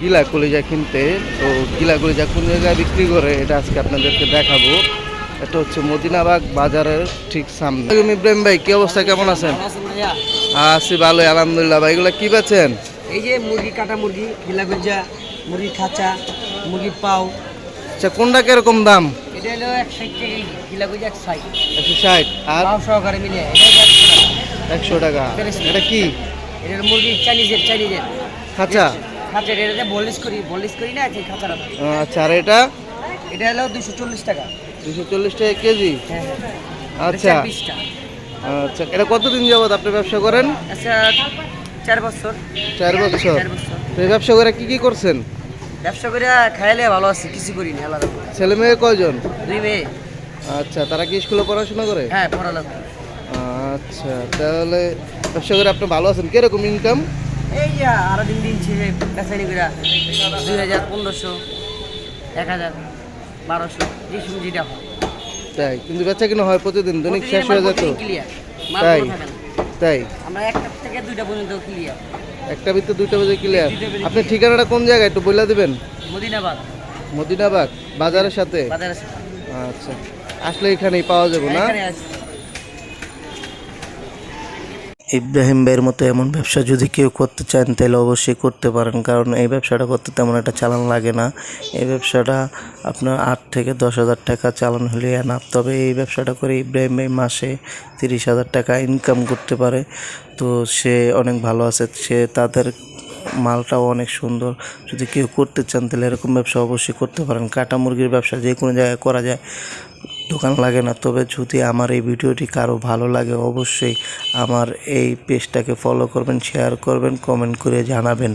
গিলা কলিজা কিনতে তো গিলা কলিজা কোন জায়গায় বিক্রি করে এটা আজকে আপনাদেরকে দেখাবো। এটা হচ্ছে মদিনাবাগ বাজারের ঠিক সামনে। ইব্রাহিম ভাই কি অবস্থা? কেমন আছেন? আছি ভালোই আলহামদুলিল্লাহ। ভাই এগুলো কি পাচ্ছেন এই যে মুরগি কাটা মুরগি গিলা গঞ্জা মুরগি খাঁচা মুরগি পাও। আচ্ছা কোনটা কীরকম দাম? এটা হলো গিলা একশো ষাট। আর? সহকারে মিলে একশো টাকা। এটা কি? এটা মুরগি চাইনিজের চাইনিজের। খাঁচা? খাঁচা এটা যে বলিশ করি বলিশ করি না আচ্ছা আর এটা? এটা হলো দুশো চল্লিশ টাকা। দুশো চল্লিশ টাকা কেজি? হ্যাঁ হ্যাঁ। আচ্ছা। আচ্ছা এটা কতদিন যাবত আপনি ব্যবসা করেন? আচ্ছা চার বছর। চার বছর চার বছর। তো এই ব্যবসা করে কি কি করছেন? ব্যবসা করে খাইলে ভালো আছে কিছু করি না আলাদা ছেলে মেয়ে কয়জন? দুই মেয়ে। আচ্ছা তারা কি স্কুলে পড়াশোনা করে? হ্যাঁ পড়ালেখা। আচ্ছা তাহলে ব্যবসা করে আপনি ভালো আছেন। কীরকম ইনকাম এই যে আরও দিন দিন ছিল বেসানি করে দুই হাজার পনেরোশো এক হাজার বারোশো যে সময় যেটা হয়। তাই কিন্তু বেচা কিনা হয় প্রতিদিন দৈনিক শেষ হয়ে যেত তাই? তাই। আমরা একটা থেকে দুইটা পর্যন্ত ক্লিয়ার একটা ভিতরে দুইটা বাজে ক্লিয়ার আপনি ঠিকানাটা কোন জায়গায় একটু বলে দিবেন? মদিনাবাদ মদিনাবাগ বাজারের সাথে? বাজারে আচ্ছা। আসলে এখানেই পাওয়া যাবে না। আছে। ইব্রাহিম ভাইয়ের মতো এমন ব্যবসা যদি কেউ করতে চান, তাহলে অবশ্যই করতে পারেন। কারণ এই ব্যবসাটা করতে তেমন একটা চালান লাগে না। এই ব্যবসাটা আপনার আট থেকে দশ হাজার টাকা চালান হলে এনাফ তবে এই ব্যবসাটা করে ইব্রাহিম ভাই মাসে তিরিশ হাজার টাকা ইনকাম করতে পারে। তো সে অনেক ভালো আছে। সে তাদের মালটাও অনেক সুন্দর। যদি কেউ করতে চান, তাহলে এরকম ব্যবসা অবশ্যই করতে পারেন। কাটা মুরগির ব্যবসা যে কোনো জায়গায় করা যায়। দোকান লাগে না। তবে যদি আমার এই ভিডিওটি কারও ভালো লাগে, অবশ্যই আমার এই পেজটাকে ফলো করবেন শেয়ার করবেন কমেন্ট করে জানাবেন।